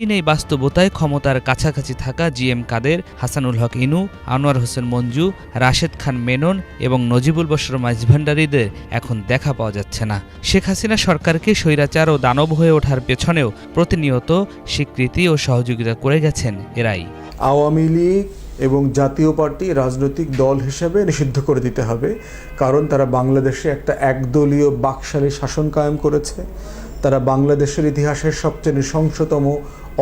এই বাস্তবতায় ক্ষমতার কাছাকাছি থাকা জিএম কাদের, হাসানুল হক ইনু, আনোয়ার হোসেন মঞ্জু, রাশেদ খান মেনন এবং নজিবুল বসর মাঝভান্ডারীদের এখন দেখা পাওয়া যাচ্ছে না। শেখ হাসিনা সরকারকে স্বৈরাচার ও দানব হয়ে ওঠার পেছনেও প্রতিনিয়ত স্বীকৃতি ও সহযোগিতা করে গেছেন এরাই। আওয়ামী লীগ এবং জাতীয় পার্টি রাজনৈতিক দল হিসেবে নিষিদ্ধ করে দিতে হবে, কারণ তারা বাংলাদেশে একটা একদলীয় বাকশালী শাসন কায়েম করেছে। তারা বাংলাদেশের ইতিহাসের সবচেয়ে নৃশংসতম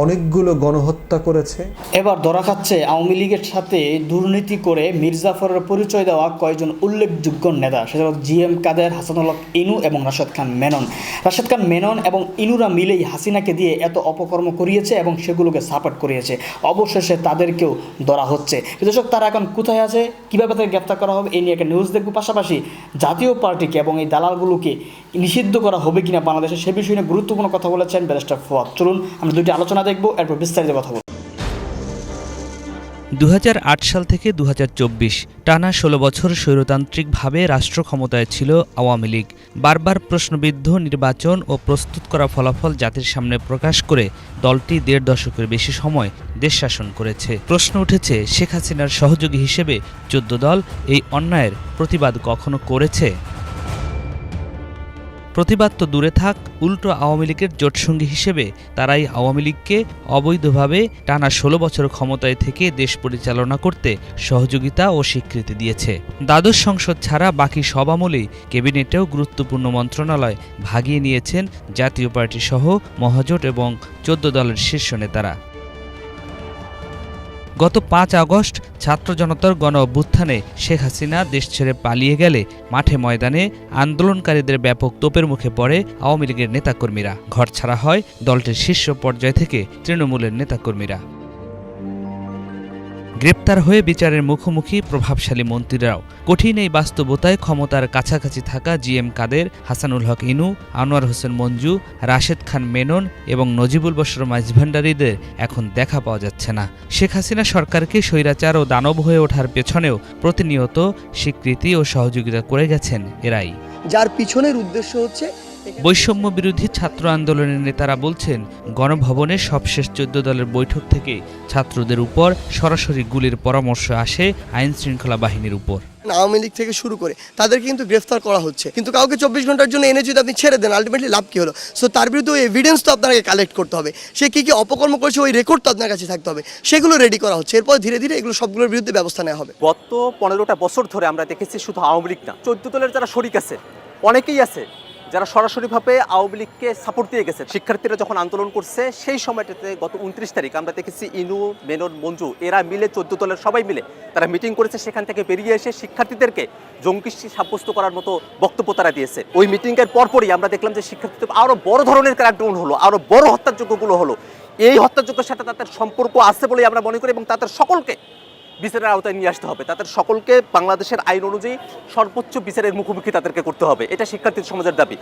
অনেকগুলো গণহত্যা করেছে। এবার ধরা খাচ্ছে আওয়ামী লীগের সাথে দুর্নীতি করে মির্জাফরের পরিচয় দেওয়া কয়েকজন উল্লেখযোগ্য নেতা। সেটা জি এম কাদের, হাসানুল ইনু এবং রাশেদ খান মেনন। রাশেদ খান মেনন এবং ইনুরা মিলেই হাসিনাকে দিয়ে এত অপকর্ম করিয়েছে এবং সেগুলোকে সাপোর্ট করিয়েছে। অবশেষে তাদেরকেও ধরা হচ্ছে। দর্শক, তারা এখন কোথায় আছে? কীভাবে তাদের গ্রেপ্তার করা হবে? এই নিয়ে একটা নিউজ দেখব। পাশাপাশি জাতীয় পার্টিকে এবং এই দালালগুলোকে নিষিদ্ধ করা হবে কিনা বাংলাদেশে, সে বিষয়ে গুরুত্বপূর্ণ কথা বলেছেন ব্যারিস্টার ফুয়াদ। চলুন, আমরা দুটি আলোচনা দেখব, এরপর বিস্তারিত কথা বলব। দু হাজার আট সাল থেকে দু হাজার চব্বিশ, টানা ষোলো বছর স্বৈরতান্ত্রিকভাবে রাষ্ট্র ক্ষমতায় ছিল আওয়ামী লীগ। বারবার প্রশ্নবিদ্ধ নির্বাচন ও প্রস্তুত করা ফলাফল জাতির সামনে প্রকাশ করে দলটি দেড় দশকের বেশি সময় দেশ শাসন করেছে। প্রশ্ন উঠেছে, শেখ হাসিনার সহযোগী হিসেবে চোদ্দ দল এই অন্যায়ের প্রতিবাদ কখনো করেছে? প্রতিবাদ তো দূরে থাক, উল্টো আওয়ামী লীগের জোটসঙ্গী হিসেবে তারাই আওয়ামী লীগকে অবৈধভাবে টানা ষোলো বছর ক্ষমতায় থেকে দেশ পরিচালনা করতে সহযোগিতা ও স্বীকৃতি দিয়েছে। দ্বাদশ সংসদ ছাড়া বাকি সব আমলেই ক্যাবিনেটেও গুরুত্বপূর্ণ মন্ত্রণালয় ভাগিয়ে নিয়েছেন জাতীয় পার্টি সহ মহাজোট এবং চোদ্দ দলের শীর্ষ নেতারা। গত পাঁচ আগস্ট ছাত্র জনতার গণ অভ্যুত্থানে শেখ হাসিনা দেশ ছেড়ে পালিয়ে গেলে মাঠে ময়দানে আন্দোলনকারীদের ব্যাপক তোপের মুখে পড়ে আওয়ামী লীগের নেতাকর্মীরা। ঘর ছাড়া হয় দলটির শীর্ষ পর্যায় থেকে তৃণমূলের নেতাকর্মীরা। গ্রেপ্তার হয়ে বিচারের মুখোমুখি প্রভাবশালী মন্ত্রীরাও। কঠিন এই বাস্তবতায় ক্ষমতার কাছাকাছি থাকা জিএম কাদের, হাসানুল হক ইনু, আনোয়ার হোসেন মঞ্জু, রাশেদ খান মেনন এবং নজিবুল বসর মাঝভান্ডারীদের এখন দেখা পাওয়া যাচ্ছে না। শেখ হাসিনা সরকারকে স্বৈরাচার ও দানব হয়ে ওঠার পেছনেও প্রতিনিয়ত স্বীকৃতি ও সহযোগিতা করে গেছেন এরাই। যার পিছনের উদ্দেশ্য হচ্ছে বৈষম্য বিরোধী ছাত্র আন্দোলনের নেতারা বলছেন গণভবনে সবশেষ চোদ্দ দলের বৈঠক থেকে ছাত্রদের উপর সরাসরি গুলির পরামর্শ আসে আইন শৃঙ্খলা বাহিনীর উপর। আওয়ামী লীগ থেকে শুরু করে তাদের কিন্তু গ্রেফতার করা হচ্ছে। কিন্তু কাউকে চব্বিশ ঘণ্টার জন্য এনে যদি আপনি ছেড়ে দেন আলটিমেটলি লাভ কি হলো? সো তার বিরুদ্ধে ওই এভিডেন্স তো আপনাকে কালেক্ট করতে হবে। সে কী কী অপকর্ম করেছে ওই রেকর্ড তো আপনার কাছে থাকতে হবে। সেগুলো রেডি করা হচ্ছে। এরপর ধীরে ধীরে এগুলো সবগুলোর বিরুদ্ধে ব্যবস্থা নেওয়া হবে। গত পনেরোটা বছর ধরে আমরা দেখেছি শুধু আওয়ামী লীগ না চোদ্দ দলের যারা শরিক আছে অনেকেই আছে যারা সরাসরিভাবে আওয়ামী লীগকে সাপোর্ট দিয়ে গেছে, শিক্ষার্থীরা যখন আন্দোলন করছে, সেই সময়টাতে গত উনত্রিশ তারিখ আমরা দেখেছি ইনু, মেনন, মঞ্জু, এরা মিলে চোদ্দ দলের সবাই মিলে তারা মিটিং করেছে, সেখান থেকে বেরিয়ে এসে শিক্ষার্থীদেরকে জঙ্গি সাব্যস্ত করার মতো বক্তব্য তারা দিয়েছে। ওই মিটিংয়ের পরপরই আমরা দেখলাম যে শিক্ষার্থীদের আরও বড় ধরনের ক্র্যাকডাউন হলো আরও বড় হত্যাযোগ্যগুলো হলো। এই হত্যাযোগ্যের সাথে তাদের সম্পর্ক আছে বলেই আমরা মনে করি এবং তাদের সকলকে বিচারের আওতায় নিয়ে আসতে হবে। তাদের সকলকে বাংলাদেশের আইন অনুযায়ী সর্বোচ্চ বিচারের মুখোমুখি তাদেরকে করতে হবে। এটা শিক্ষার্থী সমাজের দাবি।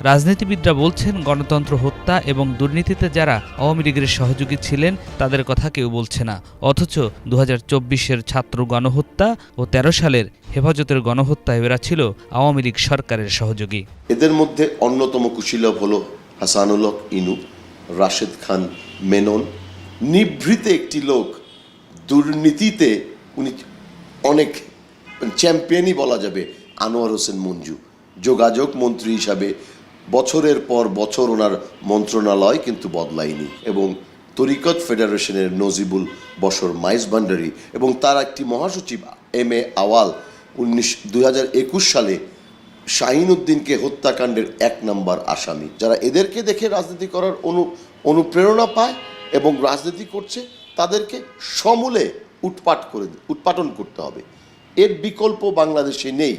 রাজনীতিবিদরা বলছেন গণতন্ত্র হত্যা এবং দুর্নীতিতে যারা আওয়ামী লীগের সহযোগী ছিলেন তাদের কথা কেউ বলছে না। অথচ দু হাজার চব্বিশের ছাত্র গণহত্যা ও ১৩ সালের হেফাজতের গণহত্যা এরা ছিল আওয়ামী লীগ সরকারের সহযোগী। এদের মধ্যে অন্যতম কুশীলভ হল হাসানুল হক ইনু রাশেদ খান মেনন। নিভৃতে একটি লোক দুর্নীতিতে উনি অনেক চ্যাম্পিয়নই বলা যাবে, আনোয়ার হোসেন মঞ্জু। যোগাযোগ মন্ত্রী হিসাবে বছরের পর বছর ওনার মন্ত্রণালয় কিন্তু বদলায়নি এবং তরিকত ফেডারেশনের নজিবুল বসর মাইজ ভান্ডারি এবং তার একটি মহাসচিব, এম এ আওয়াল, উনিশ দুই সালে শাহিন উদ্দিনকে হত্যাকাণ্ডের এক নম্বর আসামি, যারা এদেরকে দেখে রাজনীতি করার অনু, অনুপ্রেরণা পায় এবং রাজনীতি করছে। তাদেরকে সমূলে উৎপাট করে উৎপাটন করতে হবে। এর বিকল্প বাংলাদেশে নেই।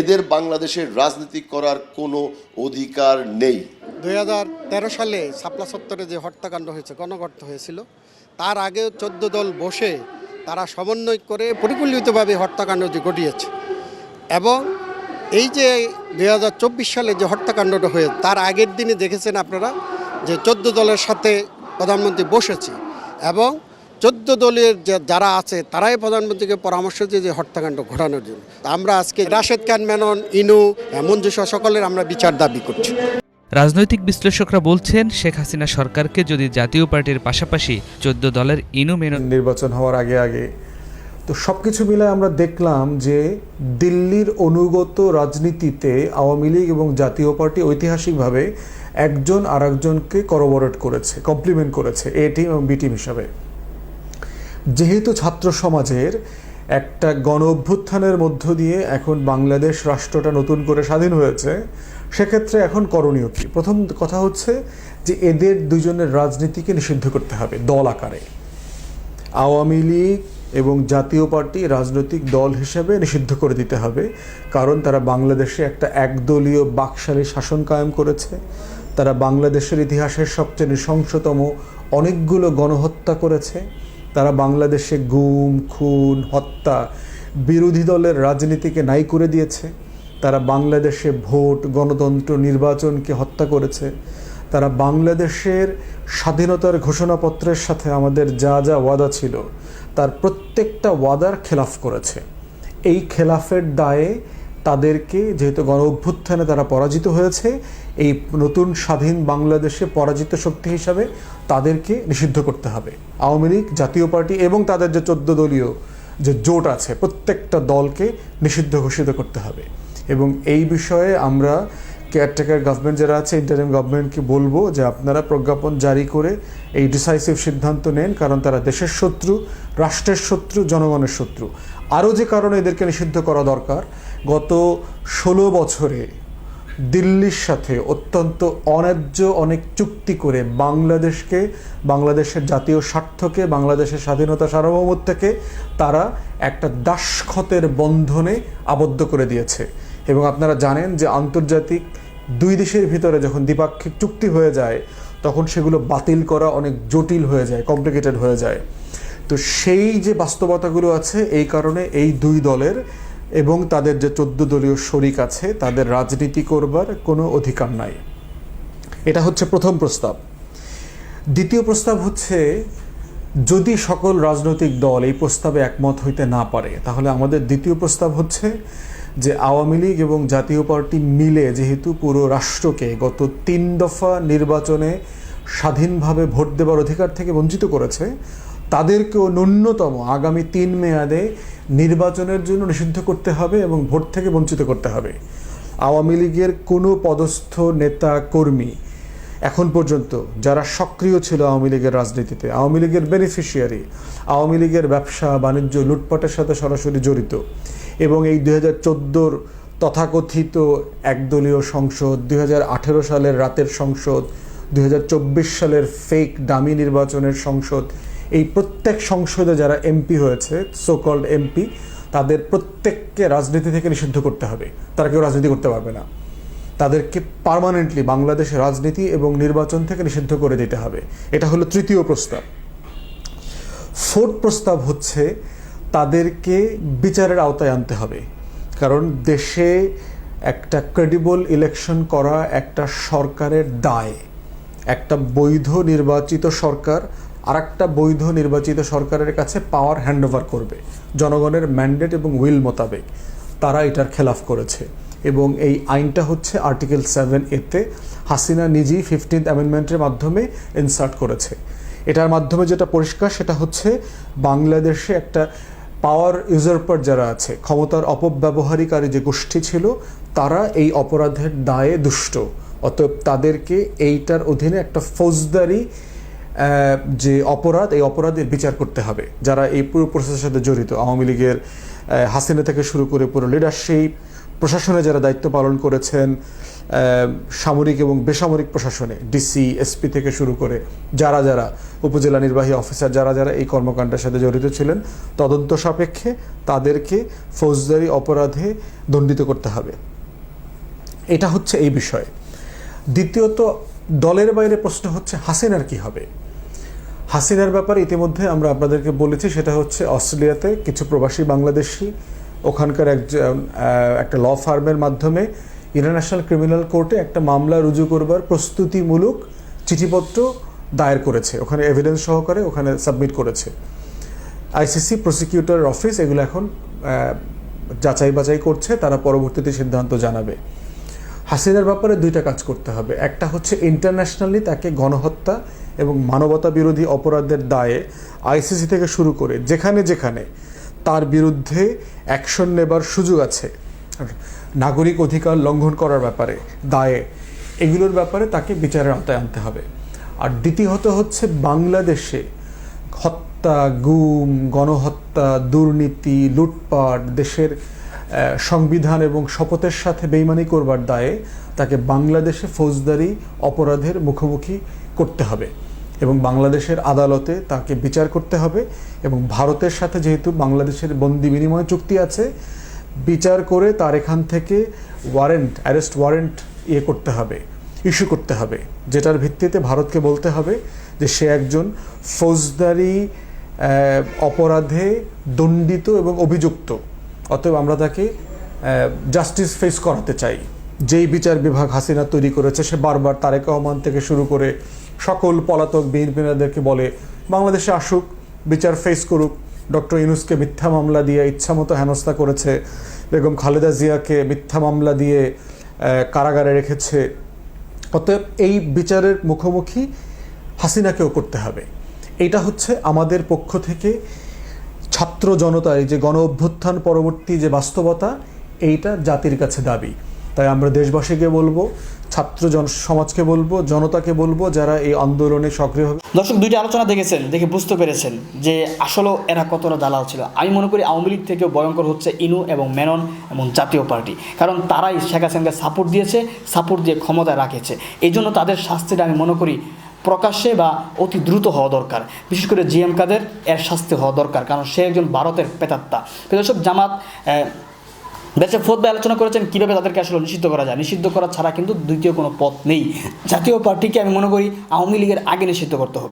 এদের বাংলাদেশের রাজনীতি করার কোনো অধিকার নেই। দু হাজার তেরো সালে শাপলা সত্তরে যে হত্যাকাণ্ড হয়েছে, গণগর্ত হয়েছিল, তার আগে চোদ্দ দল বসে তারা সমন্বয় করে পরিকল্পিতভাবে হত্যাকাণ্ডটি ঘটিয়েছে। এবং এই যে দু হাজার চব্বিশ সালে যে হত্যাকাণ্ডটা হয়ে, তার আগের দিনে দেখেছেন আপনারা যে চোদ্দ দলের সাথে প্রধানমন্ত্রী বসেছে। এবং চোদ্দ দলের যারা আছে তারাই প্রধানমন্ত্রীকে পরামর্শ দিয়ে যে হত্যাকাণ্ড ঘটানোর জন্য। আমরা আজকে রাশেদ খান মেনন ইনু মঞ্জুসহ সকলের আমরা বিচার দাবি করছি। রাজনৈতিক বিশ্লেষকরা বলছেন শেখ হাসিনা সরকারকে যদি জাতীয় পার্টির পাশাপাশি চোদ্দ দলের ইনু মেনন নির্বাচন হওয়ার আগে আগে। তো সব কিছু মিলে আমরা দেখলাম যে দিল্লির অনুগত রাজনীতিতে আওয়ামী লীগ এবং জাতীয় পার্টি ঐতিহাসিকভাবে একজন আরেকজনকে করবোরেট করেছে কমপ্লিমেন্ট করেছে এ টিম এবং বি টিম হিসাবে। যেহেতু ছাত্র সমাজের একটা গণ অভ্যুত্থানের মধ্য দিয়ে এখন বাংলাদেশ রাষ্ট্রটা নতুন করে স্বাধীন হয়েছে, সেক্ষেত্রে এখন করণীয় কী? প্রথম কথা হচ্ছে যে এদের দুজনের রাজনীতিকে নিষিদ্ধ করতে হবে দল আকারে। আওয়ামী লীগ এবং জাতীয় পার্টি রাজনৈতিক দল হিসেবে নিষিদ্ধ করে দিতে হবে, কারণ তারা বাংলাদেশে একটা একদলীয় বাকশালী শাসন কায়েম করেছে। তারা বাংলাদেশের ইতিহাসের সবচেয়ে নৃশংসতম অনেকগুলো গণহত্যা করেছে। তারা বাংলাদেশে গুম, খুন, হত্যা বিরোধী দলের রাজনীতিকে নাই করে দিয়েছে। তারা বাংলাদেশে ভোট, গণতন্ত্র, নির্বাচনকে হত্যা করেছে। তারা বাংলাদেশের স্বাধীনতার ঘোষণাপত্রের সাথে আমাদের যা যা ওয়াদা ছিল, তার প্রত্যেকটা ওয়াদার খেলাফ করেছে। এই খেলাফের দায়ে তাদেরকে যেহেতু গণ অভ্যুত্থানে তারা পরাজিত হয়েছে, এই নতুন স্বাধীন বাংলাদেশে পরাজিত শক্তি হিসাবে তাদেরকে নিষিদ্ধ করতে হবে। আওয়ামী লীগ, জাতীয় পার্টি এবং তাদের যে চোদ্দ দলীয় যে জোট আছে, প্রত্যেকটা দলকে নিষিদ্ধ ঘোষিত করতে হবে। এবং এই বিষয়ে আমরা কেয়ারটেকার গভর্নমেন্ট যারা আছে ইন্টারিম গভর্নমেন্টকে বলব যে আপনারা প্রজ্ঞাপন জারি করে এই ডিসাইসিভ সিদ্ধান্ত নেন, কারণ তারা দেশের শত্রু, রাষ্ট্রের শত্রু, জনগণের শত্রু। আরও যে কারণে এদেরকে নিষিদ্ধ করা দরকার গত ষোলো বছরে দিল্লির সাথে অত্যন্ত অন্যায্য অনেক চুক্তি করে বাংলাদেশকে, বাংলাদেশের জাতীয় স্বার্থকে, বাংলাদেশের স্বাধীনতা সার্বভৌমত্বকে তারা একটা দাসখতের বন্ধনে আবদ্ধ করে দিয়েছে। এবং আপনারা জানেন যে আন্তর্জাতিক দুই দেশের ভিতরে যখন দ্বিপাক্ষিক চুক্তি হয়ে যায়, তখন সেগুলো বাতিল করা অনেক জটিল হয়ে যায় কমপ্লিকেটেড হয়ে যায়। তো সেই যে বাস্তবতাগুলো আছে, এই কারণে এই দুই দলের এবং তাদের যে চোদ্দ দলীয় শরিক আছে, তাদের রাজনীতি করবার কোনো অধিকার নাই। এটা হচ্ছে প্রথম প্রস্তাব। দ্বিতীয় প্রস্তাব হচ্ছে, যদি সকল রাজনৈতিক দল এই প্রস্তাবে একমত হইতে না পারে, তাহলে আমাদের দ্বিতীয় প্রস্তাব হচ্ছে যে আওয়ামী লীগ এবং জাতীয় পার্টি মিলে যেহেতু পুরো রাষ্ট্রকে গত তিন দফা নির্বাচনে স্বাধীনভাবে ভোট দেবার অধিকার থেকে বঞ্চিত করেছে তাদেরকেও ন্যূনতম আগামী তিন মেয়াদে নির্বাচনের জন্য নিষিদ্ধ করতে হবে এবং ভোট থেকে বঞ্চিত করতে হবে। আওয়ামী লীগের কোনো পদস্থ নেতা, কর্মী এখন পর্যন্ত যারা সক্রিয় ছিল আওয়ামী লীগের রাজনীতিতে, আওয়ামী লীগের বেনিফিশিয়ারি আওয়ামী লীগের ব্যবসা, বাণিজ্য, লুটপাটের সাথে সরাসরি জড়িত এবং এই দুই হাজার চোদ্দোর তথাকথিত একদলীয় সংসদ, দুই হাজার আঠেরো সালের রাতের সংসদ, দুই হাজার চব্বিশ সালের ফেক ডামি নির্বাচনের সংসদ এই প্রত্যেক সংসদে যারা এমপি হয়েছে সোকল্ড এমপি, তাদের প্রত্যেককে রাজনীতি থেকে নিষিদ্ধ করতে হবে। তারা কেউ রাজনীতি করতে পারবে না। তাদেরকে পার্মানেন্টলি বাংলাদেশের রাজনীতি এবং নির্বাচন থেকে নিষিদ্ধ করে দিতে হবে। এটা হলো তৃতীয় প্রস্তাব। ফোর্থ প্রস্তাব হচ্ছে, তাদেরকে বিচারের আওতায় আনতে হবে। কারণ দেশে একটা ক্রেডিবল ইলেকশন করা একটা সরকারের দায়। একটা বৈধ নির্বাচিত সরকার আর একটা বৈধ নির্বাচিত সরকারের কাছে পাওয়ার হ্যান্ডওভার করবে, জনগণের ম্যান্ডেট এবং উইল মোতাবেক। তারা এটার খেলাফ করেছে এবং এই আইনটা হচ্ছে আর্টিকেল সেভেন এতে হাসিনা নিজেই ফিফটিন্থ অ্যামেন্ডমেন্টের মাধ্যমে ইনসার্ট করেছে। এটার মাধ্যমে যেটা পরিষ্কার সেটা হচ্ছে বাংলাদেশে একটা পাওয়ার ইউজারপার যারা আছে, ক্ষমতার অপব্যবহারীকারী যে গোষ্ঠী ছিল, তারা এই অপরাধের দায়ে দুষ্ট। অতএব তাদেরকে এইটার অধীনে একটা ফৌজদারি যে অপরাধ, এই অপরাধের বিচার করতে হবে। যারা এই পুরো প্রসেসের সাথে জড়িত, আওয়ামী লীগের হাসিনা থেকে শুরু করে পুরো লিডারশিপ প্রশাসনে যারা দায়িত্ব পালন করেছেন সামরিক এবং বেসামরিক প্রশাসনে ডিসি এসপি থেকে শুরু করে যারা যারা উপজেলা নির্বাহী অফিসার যারা যারা এই কর্মকাণ্ডের সাথে জড়িত ছিলেন, তদন্ত সাপেক্ষে তাদেরকে ফৌজদারি অপরাধে দণ্ডিত করতে হবে। এটা হচ্ছে এই বিষয়। দ্বিতীয়ত, দলের বাইরে প্রশ্ন হচ্ছে হাসিনার কি হবে? হাসিনার ব্যাপারে ইতিমধ্যে আমরা আপনাদেরকে বলেছি, সেটা হচ্ছে অস্ট্রেলিয়াতে কিছু প্রবাসী বাংলাদেশি, ওখানকার একজন একটা ল ফার্মের মাধ্যমে ইন্টারন্যাশনাল ক্রিমিনাল কোর্টে একটা মামলা রুজু করবার প্রস্তুতিমূলক চিঠিপত্র দায়ের করেছে। ওখানে এভিডেন্স সহকারে ওখানে সাবমিট করেছে। আইসিসি প্রসিকিউটর অফিস এগুলো এখন যাচাই বাছাই করছে, তারা পরবর্তীতে সিদ্ধান্ত জানাবে। হাসিনার ব্যাপারে দুইটা কাজ করতে হবে। একটা হচ্ছে ইন্টারন্যাশনালি তাকে গণহত্যা এবং মানবতা বিরোধী অপরাধের দায়ে আইসিসি থেকে শুরু করে যেখানে যেখানে তার বিরুদ্ধে অ্যাকশন নেবার সুযোগ আছে। নাগরিক অধিকার লঙ্ঘন করার ব্যাপারে দায়ে এগুলোর ব্যাপারে তাকে বিচারের আওতায় আনতে হবে। আর দ্বিতীয়ত হচ্ছে বাংলাদেশে হত্যা, গুম, গণহত্যা, দুর্নীতি, লুটপাট, দেশের সংবিধান এবং শপথের সাথে বেইমানি করবার দায়ে তাকে বাংলাদেশে ফৌজদারি অপরাধের মুখোমুখি করতে হবে। এবং বাংলাদেশের আদালতে তাকে বিচার করতে হবে এবং ভারতের সাথে যেহেতু বাংলাদেশের বন্দি বিনিময় চুক্তি আছে, বিচার করে তার এখান থেকে ওয়ারেন্ট অ্যারেস্ট ওয়ারেন্ট ইয়ে করতে হবে ইস্যু করতে হবে, যেটার ভিত্তিতে ভারতকে বলতে হবে যে সে একজন ফৌজদারি অপরাধে দণ্ডিত এবং অভিযুক্ত। অতএব আমরা তাকে জাস্টিস ফেস করাতে চাই। যেই বিচার বিভাগ হাসিনা তৈরি করেছে, সে বারবার তারেক রহমান থেকে শুরু করে সকল পলাতক বিএনপিনাদেরকে বলে, বাংলাদেশে আসুক, বিচার ফেস করুক। ডক্টর ইউনুসকে মিথ্যা মামলা দিয়ে ইচ্ছামতো হেনস্থা করেছে। বেগম খালেদা জিয়াকে মিথ্যা মামলা দিয়ে কারাগারে রেখেছে। অতএব এই বিচারের মুখোমুখি হাসিনাকেও করতে হবে। এইটা হচ্ছে আমাদের পক্ষ থেকে ছাত্র জনতার যে গণ অভ্যুত্থান পরবর্তী যে বাস্তবতা, এইটা জাতির কাছে দাবি। তাই আমরা দেশবাসীকে বলব ছাত্র জন সমাজকে বলব, জনতাকে বলব যারা এই আন্দোলনে সক্রিয়ভাবে দর্শক, দুইটা আলোচনা দেখেছেন, দেখে বুঝতে পেরেছেন যে আসলে এরা কতটা দালাল ছিল। আমি মনে করি আওয়ামী লীগ থেকেও ভয়ঙ্কর হচ্ছে ইনু এবং মেনন এবং জাতীয় পার্টি। কারণ তারাই শেখ হাসিনাকে সাপোর্ট দিয়েছে সাপোর্ট দিয়ে ক্ষমতায় রাখেছে। এই জন্য তাদের শাস্তিটা আমি মনে করি প্রকাশ্যে বা অতি দ্রুত হওয়া দরকার। বিশেষ করে জিএম কাদের এর শাস্তি হওয়া দরকার, কারণ সে একজন ভারতের পেতাত্তা দর্শক, জামাত দেশে বা আলোচনা করেছেন, কীভাবে তাদেরকে আসলে নিষিদ্ধ করা যায়? নিষিদ্ধ করা ছাড়া কিন্তু দ্বিতীয় কোনো পথ নেই। জাতীয় পার্টিকে আমি মনে করি আওয়ামী লীগের আগে নিষিদ্ধ করতে হবে।